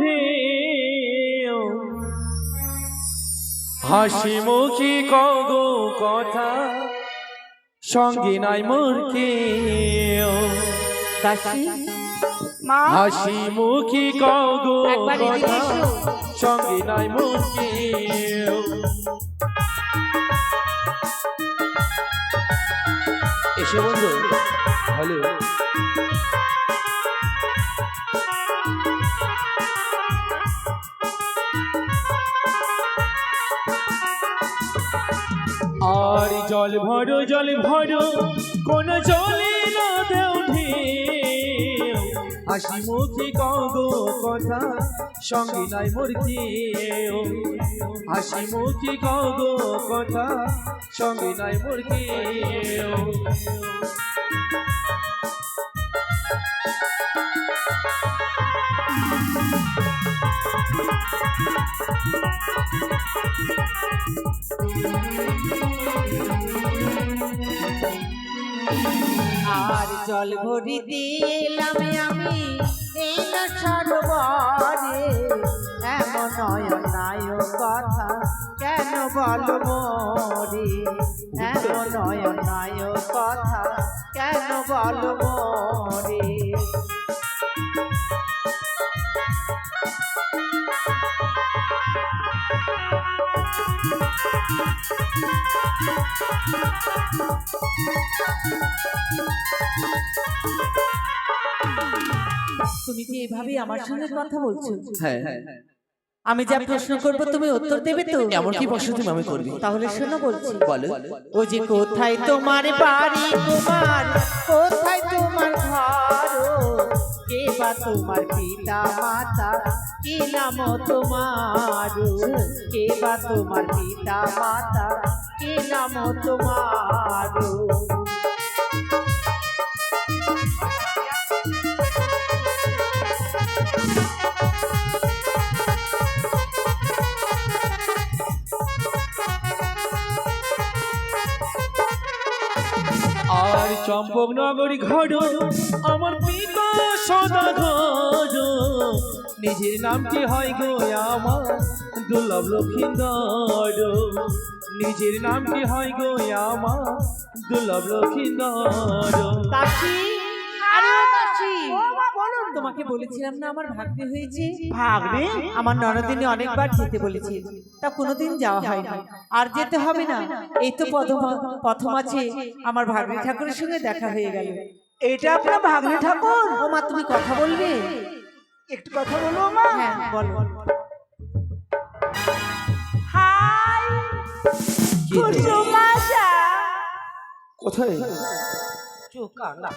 ঢেউ হাসি মুখি কগো কথা সঙ্গে নাই মোর কেউ। দাসী মা। হাসি মুখি কগো কথা। সঙ্গে নাই মোর কেউ। এসে বন্ধু হ্যালো জল ভরো জল ভরো, কোন জলে না দেও হাসি মুখে কগো কথা, সঙ্গে নাই মোর কেউ। হাসি মুখে কগো কথা, সঙ্গে নাই মোর কেউ। আর জল ভরিতে এলাম আমি নীল সরোবরে। এমন নয়নায় কথা, কেন বল মোরে? এমন নয়নায় কথা, কেন বল মোরে? তুমি কি এভাবে আমার সঙ্গে কথা বলছো? হ্যাঁ। হ্যাঁ। আমি যা প্রশ্ন করব তুমি উত্তর দেবে তো? এমন কি প্রশ্ন তুমি আমি করবি। তাহলে শোনো বলছি। বলো। ও যে কোথায় তোমার বাড়ি? তোমার কোথায় ঘর কে বা তোমার পিতা মাতা কি নাম তোমার কে বা তোমার পিতা মাতা কি নাম তোমার চম্পক নগরী ঘর, আমার পিতা সদা ঘর। নিজের নাম নামটি হয় গো আমার? দুর্লভ লক্ষিন্দর। নিজের নাম নামটি হয় গো আমার? দুর্লভ লক্ষ্মী দাসী তোমাকে বলেছিলাম না আমার ভাগ্নে হয়েছে? ভাগ্নে? আমার ননদিনে অনেকবার যেতে বলেছি। তা কোনোদিন যাওয়া হয়নি আর যেতে হবে না। এই তো প্রথম প্রথম আছে আমার ভাগ্নে ঠাকুরের সঙ্গে দেখা হয়ে গেল। এটা আপনার ভাগ্নে ঠাকুর? ও মা তুমি কথা বলবে? একটু কথা বলো মা। হ্যাঁ বলো। হাই কোথায়? চুকানা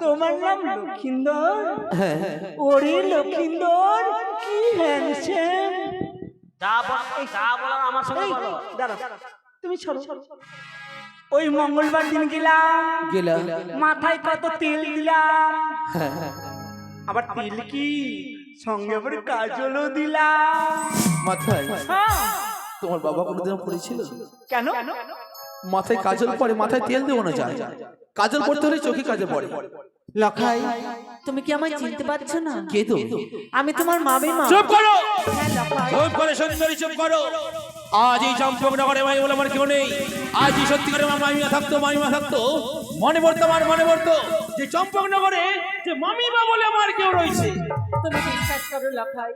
তোমার নাম লক্ষিন্দর ওরে লক্ষিন্দর কি হ্যান্ডসাম যা বলার আমার সঙ্গে বলো তুমি সরো ওই মঙ্গলবার দিন গেলাম গেলা মাথায় কত তেল দিলাম আবার তেল কি সঙ্গে আবার কাজলও দিলাম মাথায় তোমার বাবা কোনোদিন পড়েছিল কেন মাথায় কাজল পরে মাথায় তেল দেবো না যায়। কাজল পড়তে হলে চোখে কাজল পড়ে। লখাই তুমি কি আমায় চিনতে পারছ না? কে তো আমি তোমার মামি মা। চুপ করো! হ্যাঁ চুপ করে সুন্দরী চুপ করো! আজ এই চম্পক নগরে মাই বলে আমার কেউ নেই। আজ এই সত্যিকারে আমার মামিমা থাকতো মামিমা থাকতো। মনে পড়তো আমার মনে পড়তো যে চম্পক নগরে যে মামিমা বলে আমার কেউ রয়েছে। তুমি বিশ্বাস করো লখাই?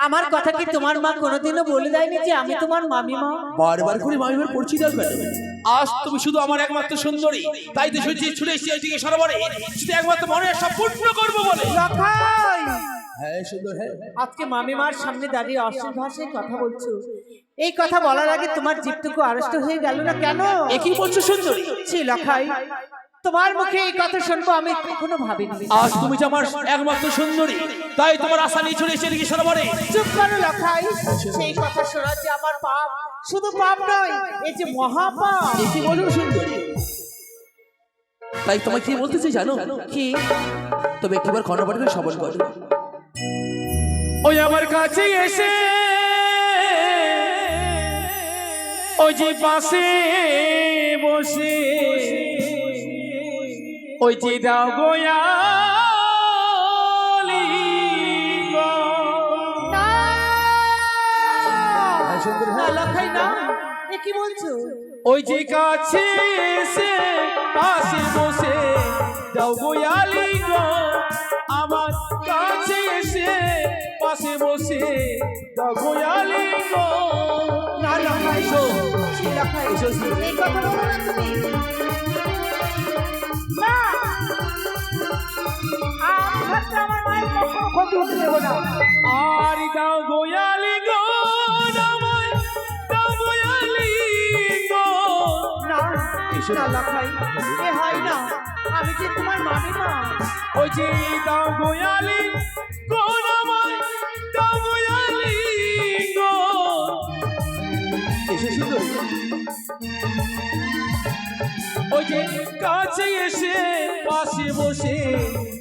আমার কথা কি তোমার মা কোনোদিনও বলে দেয়নি যে আমি তোমার মামি মা? বারবার করে মামিমার দাও কেন আজ তুমি শুধু আমার একমাত্র সুন্দরী তাই তো সত্যি ছুটে এসেছি এদিকে সরোবরে। শুধু একমাত্র মনে সব পূর্ণ করব বলে। লখাই হ্যাঁ সুন্দর হ্যাঁ। আজকে মামিমার সামনে দাঁড়িয়ে অশ্লীল ভাষায় কথা বলছো। এই কথা বলার আগে তোমার জীবটুকু আড়ষ্ট হয়ে গেল না কেন? একই বলছো সুন্দরী? ছি লখাই। তোমার মুখে এই কথা শুনব আমি কখনো ভাবিনি। আজ তুমি যে আমার একমাত্র সুন্দরী তাই তোমার আশা নিয়ে চলে এসে এদিকে সরোবরে চুপ করো লখাই। সেই কথা শোনা যে আমার পাপ শুধু পাপ নয় এই যে মহাপাপ। কি বলো সুন্দরী? তাই তোমায় কি বলতে চাই জানো? কি? তবে একবার কর্ণপাঠ করে সবল করো। ওই আমার কাছে এসে ওই যে পাশে বসে ওই যে দাও গোয়া কি বলছো? ওই যে কাছে সে পাশে বসে দাও গোয়ালি গো। আমার কাছে এসে পাশে বসে দাও গোয়ালি গো। না লাখাইছো লাখাইছো এই কথা বলো না তুমি। না। আমার মায়ের কখনো ক্ষতি হতে দেবো না। আর দাও গোয়ালি গো দাও না এসো। এ হয় না। আমি যে তোমার মামি মা ওই যে দাও গোয়ালি গো আমায় দাও গোয়ালি গো। এসে সুন্দর ওই যে কাছে এসে পাশে বসে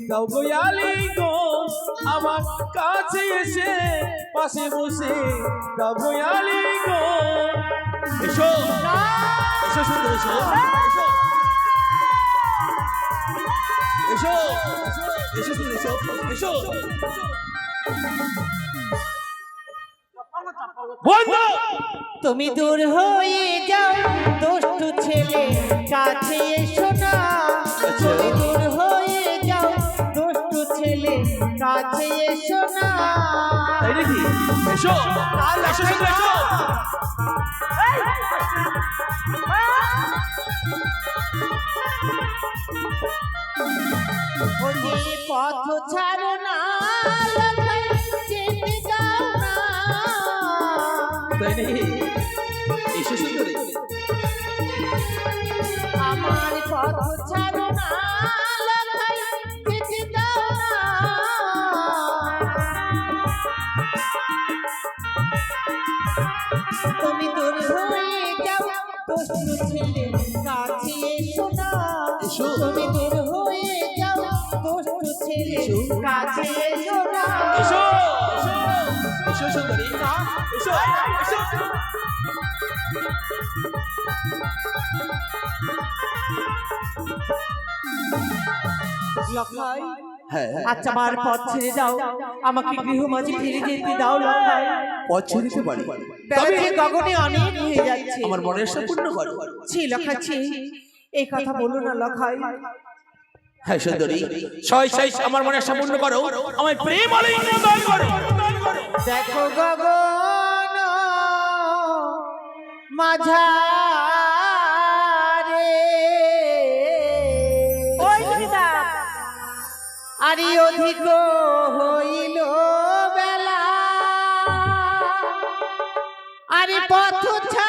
দাও গোয়ালি গো, আমার কাছে এসে পাশে বসে দাও গোয়ালি এসো এসো সুন্দর, এসো এসো। এসো এসো এসো এসো। বন্ধ! তুমি দূর হয়ে যাও দুষ্টু ছেলে কাছে এসো না। তুমি দূর হয়ে যাও দুষ্টু ছেলে কাছে এসো না। তাই নাকি? এসো। এসো এসো পথ ছাড়ো না। নাকি এসো সুন্দর আমার পথ ছাড়ো না লখাই যেতে দাও না। তুমি দূর হয়ে যাও দুষ্টু ছেলে কাছে এসো না। তুমি দূর হয়ে যাও দুষ্টু ছেলে কাছে এসো এসো সুন্দরী এসো এসো লখাই হ্যাঁ আচ্ছা আমার পথ ছেড়ে দাও। আমাকে গৃহ মাঝে ফিরে যেতে দাও লখাই। পথ ছেড়ে পারি বেলা যে গগনে অনেক হয়ে যাচ্ছে। আমার মনের সম্পূর্ণ করো ছি লখাচ্ছি এই কথা বলো না লখাই। হ্যাঁ সুন্দরী ছয় ছয় আমার মনে সম্পূর্ণ করো। আমার প্রেম দেখো গগন মাঝারে। ওই দিদা আরি অধিক হইল বেলা। আরে পথ ছাড়ো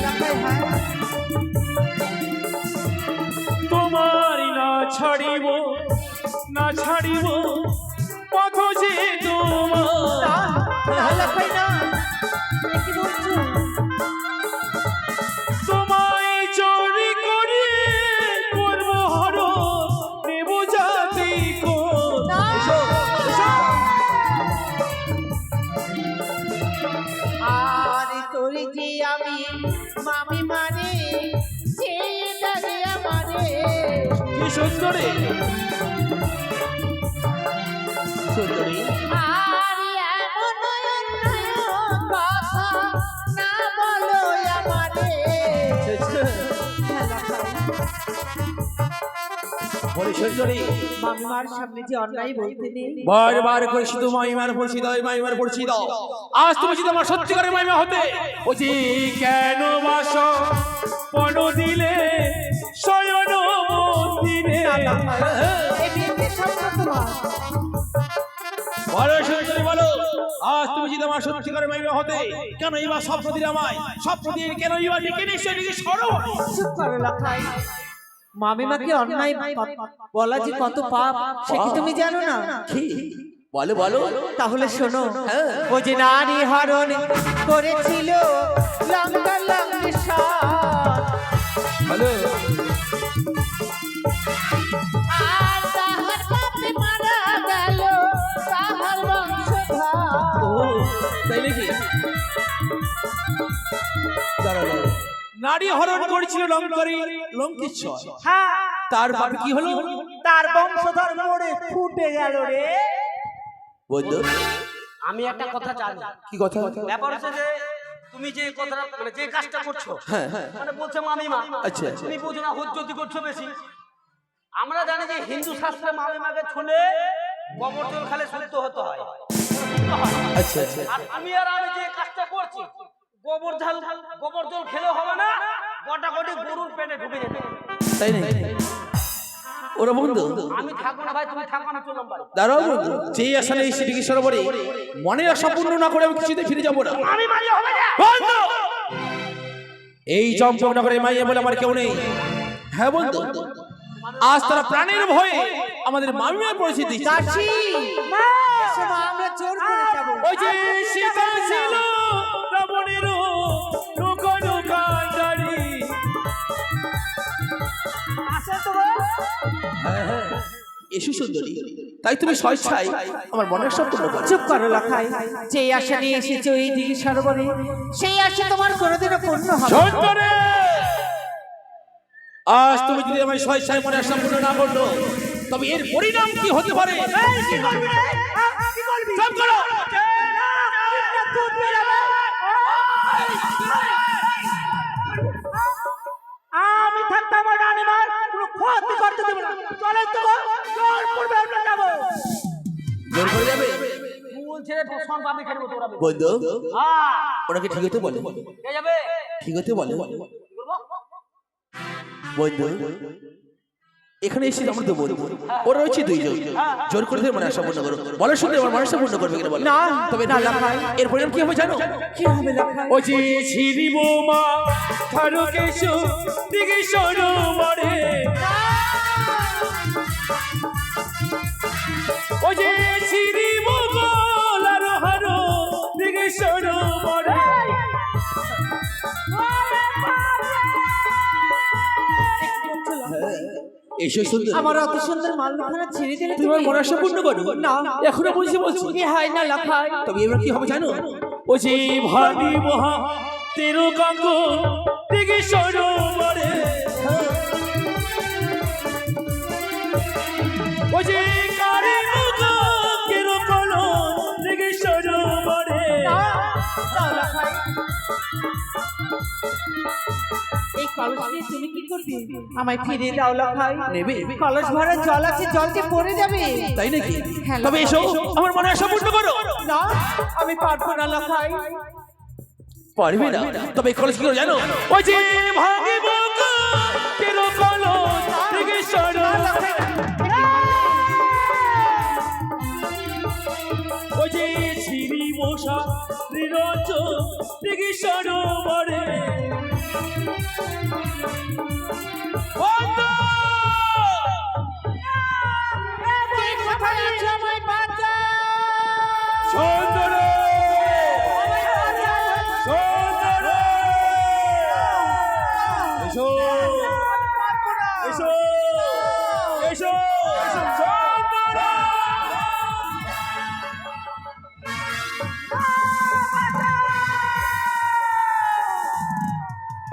সুন্দরী মামিমার সামনে যে অন্যায় বলতে নেই। বারবার করে শুধু মাইমার পরিচিত আজ তুমি যদি আমার সত্যিকারের হতে ও যে কেন বাস পণ দিলে বলো সুন্দরী বলো আজ তুমি যদি আমার মাইমা হতে কেন এবার স্বপ্ন দিলে আমায়? স্বপ্ন দিয়ে কেন এবার ডেকে নিশ্চয় নিজে সরো? চুপ করো লখাই মামিমাকে অন্যায় বলা যে কত পাপ সে কি তুমি জানো না? বলো বলো। তাহলে শোনো হ্যাঁ। ও যে নারী হরণ করেছিল লঙ্কা লঙ্কা বলো। নারী হরণ করেছিল লঙ্কারি লঙ্কেশ্বর। হ্যাঁ। তার বাপ কি হলো? তার বংশধর মরে ফুটে গেল রে। বন্ধু আমি একটা কথা জানি কি কথা? ব্যাপার হচ্ছে যে তুমি যে কথাটা মানে যে কাজটা করছ হ্যাঁ হ্যাঁ। মানে বলছে মামিমা আচ্ছা, আচ্ছা। তুমি বুঝো না হুজ্জতি করছ বেশি। আমরা জানি যে হিন্দু শাস্ত্রে মামিমাকে ছুলে গোবর জল খালে শুদ্ধ হতে হয়। আচ্ছা আচ্ছা। আর আমি আর আমি যে কাজটা করছি গোবর জল গোবর জল খেলে হবে না গোটা গোটি গরুর পেটে ঢুকে যেতে তাই নাকি? ওরা বন্ধু আমি থাকব না ভাই তুমি থাকব আমি চললাম বাড়ি। দাঁড়াও বন্ধু যেই আসলে এই সিটিকি সরোবরে মনের আশা পূর্ণ না করে আমি কিছুতে ফিরে যাব না। আমি মারি হবে না। বন্ধু! এই চম্পকনগরে মাইয়া বলে আমার কেউ নেই। হ্যাঁ বন্ধু আজ তারা প্রাণের ভয়ে আমাদের মামিমার পরিচিতি দাসী আমরা জোর করে যাব। ওই যে সীতা ছিল। এসু সুন্দরী। তাই তুমি স্বেচ্ছায় আমার মনের সব পূর্ণ চুপ করো লাখাই যেই আশা নিয়ে এসেছ এই দিকে সরোবরে সেই আশা তোমার কোনোদিনও পূর্ণ হবে আজ তুমি যদি আমার স্বেচ্ছায় মনে আশা পূর্ণ না করল তবে এর পরিণাম কি হতে পারে? চুপ করো! ক্ষতি করতে দেবো না। চলে তো জোর পূর্বে আমরা যাব। জোর করে যাবে? ফুল ছেড়ে সন পাবি খেলব তোরা বন্ধু হ্যাঁ ওনাকে ঠিক হতে বলে? যাবে? ঠিক হতে বলে? বন্ধু এখানে এসে আমরা তো বলব ওরা রয়েছে দুইজন। জোর করে দিয়ে মনে আশা পূর্ণ করো। বলো শুনলে আমার মানুষটা পূর্ণ করবে কিনা বলো। না, তবে না, লাফাই। এর পরিণাম কি হবে জানো? কি হবে লাখাই ও যে ছিরি বৌমা থারকেশু দিকে সরো মরে। ও যে ছিরি মোগল আর হারো দিকে সরো এসো সুন্দর। আমার অত সুন্দর মালখানা ছেড়ে দিলে তুমি আমার মনে আশা পূর্ণ করো। না এখনও বলছি বলছো। কি হয় না লাখাই তবে এবার কি হবে জানো? ও যে ভাবি মহা তেরো কাঙ্গ দিকে সরোবরে ও যে এই কলস নিয়ে তুমি কি করবে? আমায় ফিরে দাও লাখাই নেবে। কলস ভরা জল আছে জল যে পড়ে যাবে। তাই নাকি? তবে এসো আমার মনে আশা পূর্ণ করো। না আমি পারব না লাখাই পারবে না। তবে এই কলেজ কি করো জানো ওই যে ভাবি মুগা তেরো কলো দিকে সরোবরে ছিরি মশা নিরঞ্জ দিকে